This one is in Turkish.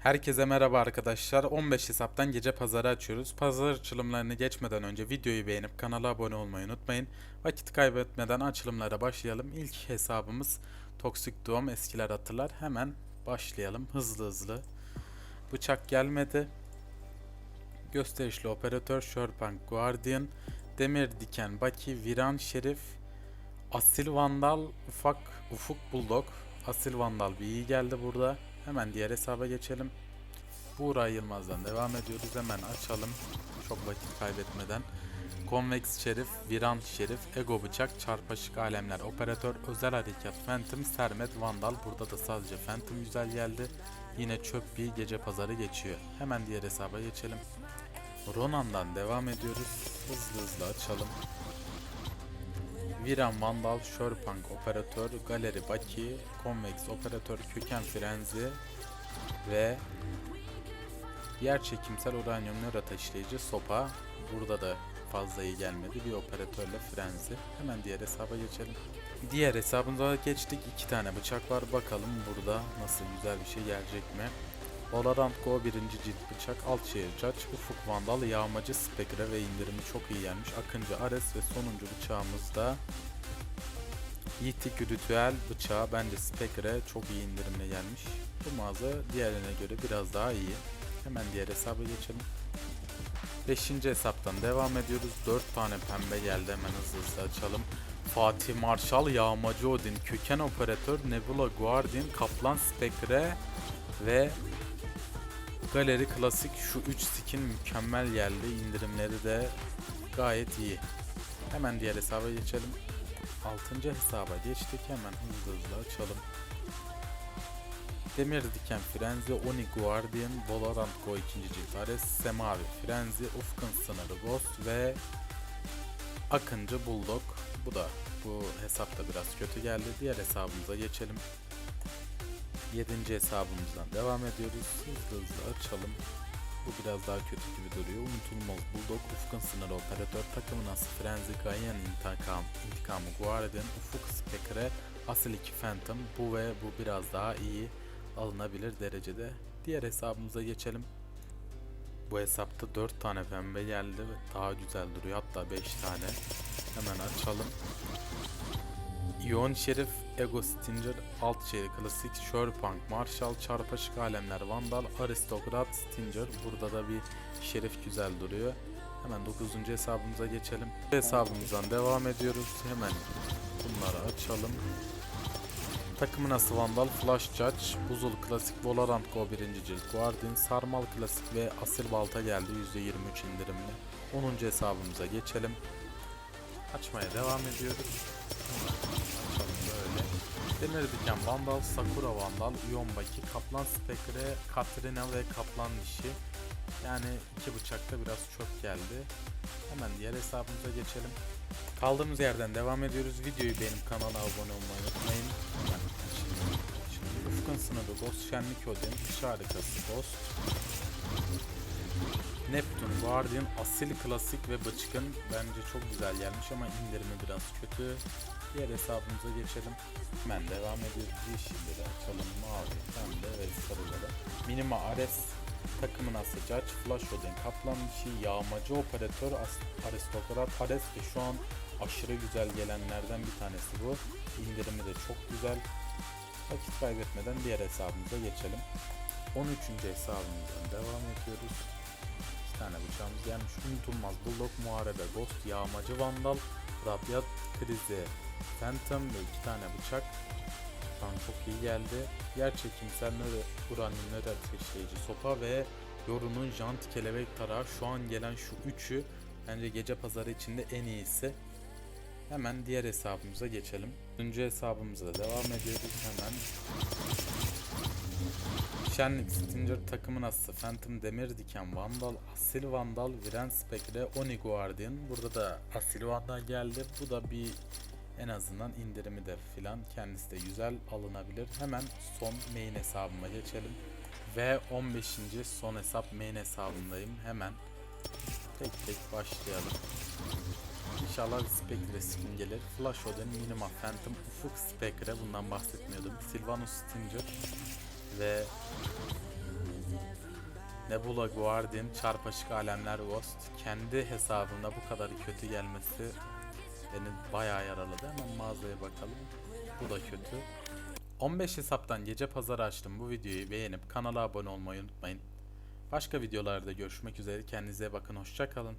Herkese merhaba arkadaşlar. 15 hesaptan gece pazarı açıyoruz. Pazar açılımlarını geçmeden önce videoyu beğenip kanala abone olmayı unutmayın. Vakit kaybetmeden açılımlara başlayalım. İlk hesabımız Toxic Doğum eskiler hatırlar. Hemen başlayalım hızlı hızlı. Bıçak gelmedi. Gösterişli operatör Sherpunk Guardian, Demir Diken Baki, Viran Şerif, Asil Vandal, Ufak Ufuk Bulldog. Asil Vandal bir iyi geldi burada. Hemen diğer hesaba geçelim. Buğra Yılmaz'dan devam ediyoruz. Hemen açalım. Çok vakit kaybetmeden. Convex Şerif, Viran Şerif, Ego Bıçak, Çarpışık Alemler, Operatör, Özel Harekat, Phantom, Sermet, Vandal. Burada da sadece Phantom güzel geldi. Yine çöp bir gece pazarı geçiyor. Hemen diğer hesaba geçelim. Ronan'dan devam ediyoruz. Hızlı hızlı açalım. Viran Vandal, Sherpunk Operatör, Galeri Baki, Convex Operatör, Köken Frenzi ve Yer çekimsel uranyum nöro taşıyıcı sopa. Burada da fazla iyi gelmedi. Bir operatörle frenzi. Hemen diğer hesaba geçelim. Diğer hesabımıza geçtik. iki tane bıçak var. Bakalım burada nasıl güzel bir şey gelecek mi? Go birinci cilt bıçak, alt şehir Judge, Ufuk Vandal, Yağmacı Spektre ve indirimi çok iyi gelmiş. Akıncı Ares ve sonuncu bıçağımız da Yitik Ritüel bıçağı bence Spektre çok iyi indirimle gelmiş. Bu mağaza diğerine göre biraz daha iyi. Hemen diğer hesaba geçelim. 5. hesaptan devam ediyoruz. 4 tane pembe geldi hemen hızlı hızlı açalım. Fatih Marshall, Yağmacı Odin, Köken Operatör, Nebula Guardian, Kaplan Spektre ve Galeri Klasik şu 3 skin mükemmel geldi. İndirimleri de gayet iyi. Hemen diğer hesaba geçelim. 6. hesaba geçtik. Hemen hızlı hızlı açalım. Demir Diken Frenzy, Oni Guardian, Valorant Go 2. cilt Semavi Frenzy, Ufkun Sınırı Ghost ve Akıncı Bulldog. Bu da bu hesapta biraz kötü geldi. Diğer hesabımıza geçelim. 7. hesabımızdan devam ediyoruz. Hızlı hızlı açalım. Bu biraz daha kötü gibi duruyor. Unutulmaz Bulldog, Ufkun Sınırı Operatör, takımın aslı Frenzy, Ganyan İntikam, İntikamı Guardian, Ufuk Spekre, Asil 2 Phantom. Bu ve bu biraz daha iyi alınabilir derecede. Diğer hesabımıza geçelim. Bu hesapta 4 tane pembe geldi ve daha güzel duruyor. Hatta 5 tane. Hemen açalım. Ion Şerif, Ego Stinger, Alt Şerif Klasik, Sherpunk, Marshall, Çarpışık Alemler, Vandal, Aristokrat, Stinger. Burada da bir şerif güzel duruyor. Hemen 9. hesabımıza geçelim. Hesabımızdan devam ediyoruz. Hemen bunları açalım. Takımın aslı Vandal, Flash Judge, Buzul Klasik, Valorant Go 1. cilt, Guardian, Sarmal Klasik ve Asil Balta geldi %23 indirimli. 10. hesabımıza geçelim. Açmaya devam ediyoruz. Demir Diken Vandal, Sakura Vandal, Ion Baki, Kaplan Spekre, Katrina ve Kaplan Dişi. Yani iki bıçakta biraz çöp geldi. Hemen diğer hesabımıza geçelim. Kaldığımız yerden devam ediyoruz. Videoyu beğenip kanala abone olmayı unutmayın. Şimdi, Ufkun sınırı Ghost, Şenlik Odin, Kış Harikası Ghost, Neptune, Guardian, Asil Klasik ve Bıçkın bence çok güzel gelmiş ama indirimi biraz kötü. Diğer hesabımıza geçelim. Hemen devam ediyoruz. Yeşilleri açalım. Mavi, pembe ve sarıları. Minima Ares, takımın aslı Judge, Flash Odin, Kaplan Dişi, Yağmacı Operatör, Aristokrat Ares ve şu an aşırı güzel gelenlerden bir tanesi bu. İndirimi de çok güzel. Vakit kaybetmeden diğer hesabımıza geçelim. 13. hesabımızdan devam ediyoruz. Tane bıçağımız gelmiş. Unutulmaz Bulldog, Muharebe, Ghost, Yağmacı Vandal, Radyat, Krizi, Phantom ve iki tane bıçak. Şu an çok iyi geldi. Yer çekimsel nöro, uranyum nöro ateşleyici sopa ve Yoru'nun jant kelebek tarağı. Şu an gelen şu üçü bence gece pazarı içinde en iyisi. Hemen diğer hesabımıza geçelim. Üçüncü hesabımıza devam ediyoruz hemen. Şenlik, Stinger takımın aslı, Phantom Demir Diken, Vandal, Asil Vandal, Viren Spektre, Oni Guardian. Burada da Asil Vandal geldi. Bu da bir en azından indirimi de filan kendisi de güzel alınabilir. Hemen son main hesabıma geçelim. Ve 15. son hesap main hesabındayım. Hemen tek tek başlayalım. İnşallah Spectre skin gelir. Flash Odin, Minima Phantom, Ufuk Spectre bundan bahsetmiyordum. Sylvanus Stinger ve Nebula Guardian, Çarpışık Alemler Ghost. Kendi hesabımda bu kadar kötü gelmesi beni bayağı yaraladı. Hemen mağazaya bakalım. Bu da kötü. 15 hesaptan gece pazarı açtım. Bu videoyu beğenip kanala abone olmayı unutmayın. Başka videolarda görüşmek üzere. Kendinize bakın. Hoşça kalın.